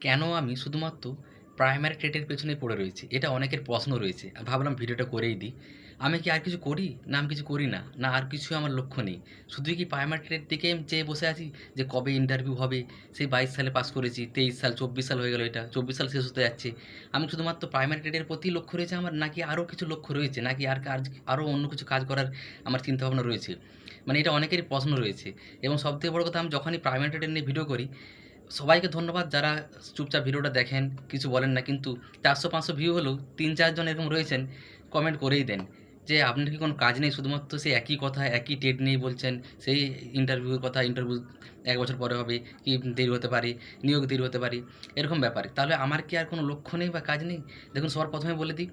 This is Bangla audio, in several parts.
কেন আমি শুধুমাত্র প্রাইমারি টেটের পেছনে পড়ে রয়েছি? এটা অনেকের প্রশ্ন রয়েছে। ভাবলাম ভিডিওটা করেই দিই। আমি কি আর কিছু করি? না, আমি কিছু করি না। না, আর কিছু আমার লক্ষ্য নেই। শুধুই কি প্রাইমারি টেটের দিকে আমি চেয়ে বসে আছি? যে কবে ইন্টারভিউ হবে? সেই বাইশ সালে পাস করেছি, তেইশ সাল, চব্বিশ সাল হয়ে গেল এটা। চব্বিশ সাল শেষ হতে যাচ্ছে। আমি শুধুমাত্র প্রাইমারি টেটের প্রতি লক্ষ্য রয়েছে আমার? নাকি আরও কিছু লক্ষ্য রয়েছে? নাকি আর কাজ আরও অন্য কিছু কাজ করার আমার চিন্তাভাবনা রয়েছে? মানে এটা অনেকেরই প্রশ্ন রয়েছে। এবং সবথেকে বড় কথা, আমি যখনই প্রাইমারি টেটের নিয়ে ভিডিও করি সবাইকে ধন্যবাদ যারা চুপচাপ ভিডিওটা দেখেন, কিছু বলেন না, কিন্তু চারশো, পাঁচশো ভিউ হলেও তিন, চারজন এরকম রয়েছেন কমেন্ট করেই দেন যে আপনার কি কোনো কাজ নেই, শুধুমাত্র সেই একই কথা, একই টেট নিয়েই বলছেন, সেই ইন্টারভিউর কথা ইন্টারভিউ এক বছর পরে হবে, কি দেরি হতে পারে, নিয়োগ দেরি হতে পারে, এরকম ব্যাপারে। তাহলে আমার কি আর কোনো লক্ষ্য নেই বা কাজ নেই? দেখুন, সবার প্রথমে বলে দিই,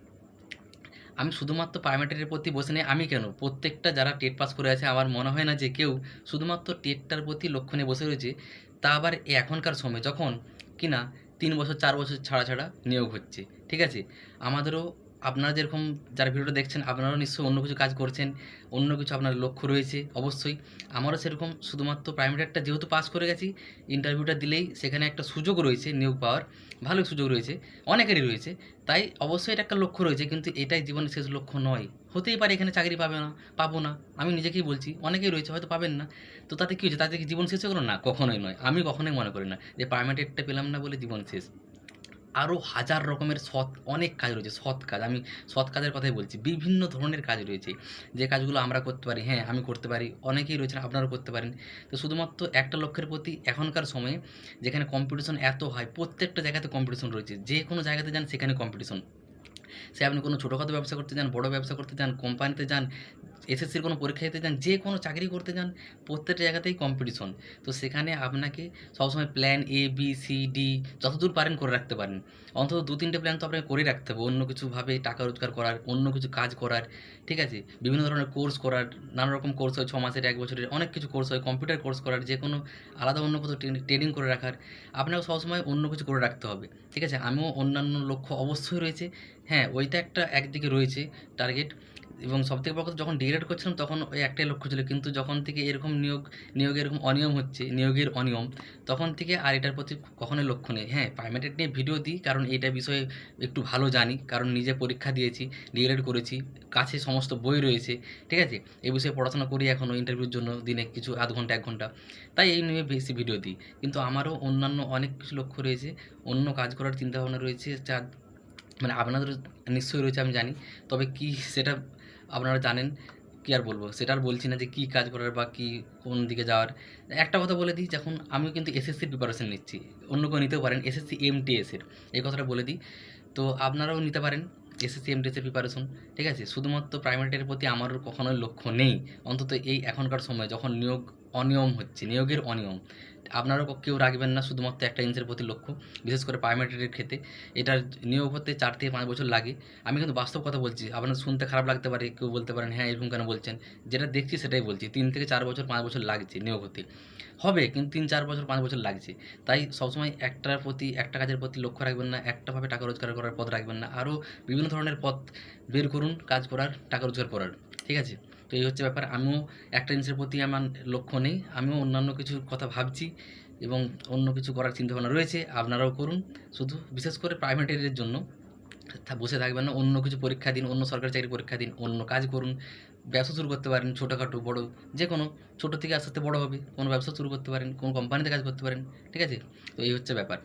আমি শুধুমাত্র প্রাইমারিটের প্রতি বসে নেই, আমি কেন? প্রত্যেকটা যারা টেট পাস করে আছে, আমার মনে হয় না যে কেউ শুধুমাত্র টেটটার প্রতি লক্ষ্য নিয়ে বসে রয়েছে তা আবার এখনকার সময় যখন কিনা তিন বছর, চার বছর ছাড়া ছাড়া নিয়োগ হচ্ছে, ঠিক আছে? আমাদেরও আপনারা যেরকম যারা ভিডিওটা দেখছেন, আপনারাও নিশ্চয়ই অন্য কিছু কাজ করছেন, অন্য কিছু আপনার লক্ষ্য রয়েছে, অবশ্যই। আমারও সেরকম শুধুমাত্র প্রাইমারিটা যেহেতু পাস করে গেছি ইন্টারভিউটা দিলেই সেখানে একটা সুযোগ রয়েছে নিয়োগ পাওয়ার ভালো সুযোগ রয়েছে, অনেকেরই রয়েছে। তাই অবশ্যই এটা একটা লক্ষ্য রয়েছে, কিন্তু এটাই জীবনের শেষ লক্ষ্য নয়। হতেই পারে এখানে চাকরি পাবে না, পাবো না, আমি নিজেকেই বলছি, অনেকেই রয়েছে হয়তো পাবেন না। তো তাতে কী হয়েছে? তাতে কি জীবন শেষ হয়ে না, কখনোই নয়। আমি কখনোই মনে করি না যে প্রাইমারিটা পেলাম না বলে জীবন শেষ। আরও হাজার রকমের সৎ, অনেক কাজ রয়েছে, সৎ কাজ। আমি সৎ কাজের কথাই বলছি। বিভিন্ন ধরনের কাজ রয়েছে। যে কাজগুলো আমরা করতে পারি হ্যাঁ আমি করতে পারি, অনেকেই রয়েছেন, আপনারাও করতে পারেন। তো শুধুমাত্র একটা লক্ষ্যের প্রতি এখনকার সময়ে যেখানে কম্পিটিশন এত হয় প্রত্যেকটা জায়গাতে কম্পিটিশন রয়েছে। যে কোনো জায়গাতে যান, সেখানে কম্পিটিশন সে আপনি কোনো ছোটোখাটো ব্যবসা করতে যান বড় ব্যবসা করতে যান কোম্পানিতে যান, এসএসসির কোনো পরীক্ষা দিতে যান যে কোনো চাকরি করতে যান প্রত্যেকটা জায়গাতেই কম্পিটিশন তো সেখানে আপনাকে সবসময় plan A B C D যতদূর পারেন করে রাখতে পারেন। অন্তত দু, তিনটে প্ল্যান তো আপনাকে করে রাখতে হবে। অন্য কিছুভাবে টাকা রোজগার করার, অন্য কিছু কাজ করার, ঠিক আছে? বিভিন্ন ধরনের কোর্স করার, নানা রকম কোর্স হয়, ছ মাসের, এক বছরের, অনেক কিছু কোর্স হয় কম্পিউটার কোর্স করার, যে কোনো আলাদা অন্য কোথাও ট্রেনিং করে রাখার আপনাকে সবসময় অন্য কিছু করে রাখতে হবে। ঠিক আছে? আমিও অন্যান্য লক্ষ্য অবশ্যই রয়েছে। হ্যাঁ ওইটা একটা একদিকে রয়েছে টার্গেট এবং সবথেকে বড় কথা যখন ডিগ্রেড করছিলাম তখন ওই একটাই লক্ষ্য ছিল। কিন্তু যখন থেকে এরকম নিয়োগ নিয়োগে এরকম অনিয়ম হচ্ছে, নিয়োগের অনিয়ম, তখন থেকে আর এটার প্রতি কখনোই লক্ষ্য নেই। হ্যাঁ প্রাইমেটেড নিয়ে ভিডিও দিই কারণ এটা বিষয়ে একটু ভালো জানি, কারণ নিজে পরীক্ষা দিয়েছি ডিগ্রেড করেছি, কাছে সমস্ত বই রয়েছে, ঠিক আছে? এই বিষয়ে পড়াশোনা করি এখনও ইন্টারভিউর জন্য দিনে কিছু আধ ঘণ্টা, এক ঘণ্টা, তাই এই নিয়ে বেশি ভিডিও দিই। কিন্তু আমারও অন্যান্য অনেক কিছু লক্ষ্য রয়েছে, অন্য কাজ করার চিন্তাভাবনা রয়েছে যা মানে আপনাদের নিশ্চয়ই রয়েছে আমি জানি। তবে কি সেটা আপনারা জানেন, কী আর বলব? সেটা আর বলছি না যে কী কাজ করার বা কী কোন দিকে যাওয়ার। একটা কথা বলে দিই, যখন আমিও কিন্তু এসএসসির প্রিপারেশন নিচ্ছি। অন্য কেউ নিতেও পারেন এসএসসি এমটিএসের এই কথাটা বলে দিই। তো আপনারাও নিতে পারেন এসএসসি এমটিএসের প্রিপারেশন ঠিক আছে? শুধুমাত্র প্রাইমারিটের প্রতি আমার কখনোই লক্ষ্য নেই। অন্তত এই এখনকার সময় যখন নিয়োগ অনিয়ম হচ্ছে, নিয়োগের অনিয়ম। আপনারাও কেউ রাখবেন না, শুধুমাত্র একটা ইঞ্চের প্রতি লক্ষ্য, বিশেষ করে প্রাইমারিটের ক্ষেত্রে। এটার নিয়োগ হতে চার থেকে পাঁচ বছর লাগে। আমি কিন্তু বাস্তব কথা বলছি, আপনার শুনতে খারাপ লাগতে পারে, কেউ বলতে পারেন হ্যাঁ এরকম কেন বলছেন? যেটা দেখছি সেটাই বলছি, তিন থেকে চার বছর, পাঁচ বছর লাগছে নিয়োগ হতে। হবে, কিন্তু তিন, চার বছর, পাঁচ বছর লাগছে। তাই সবসময় একটার প্রতি, একটা কাজের প্রতি লক্ষ্য রাখবেন না, একটাভাবে টাকা রোজগার করার পথ রাখবেন না। আরও বিভিন্ন ধরনের পথ বের করুন, কাজ করার, টাকা রোজগার করার। ঠিক আছে? তো এই হচ্ছে ব্যাপার। আমিও একটা জিনিসের প্রতি আমার লক্ষ্য নেই। আমিও অন্যান্য কিছুর কথা ভাবছি এবং অন্য কিছু করার চিন্তাভাবনা রয়েছে, আপনারাও করুন। শুধু বিশেষ করে প্রাইভেটের জন্য। থা- বসে থাকবেন না, অন্য কিছু পরীক্ষা দিন, অন্য সরকারি চাকরি পরীক্ষা দিন, অন্য কাজ করুন। ব্যবসা শুরু করতে পারেন, ছোটোখাটো, বড়ো যে কোনো ছোটো থেকে আস্তে আস্তে বড়ো হবে, কোনো ব্যবসা শুরু করতে পারেন, কোনো কোম্পানিতে কাজ করতে পারেন, ঠিক আছে? তো এই হচ্ছে ব্যাপার।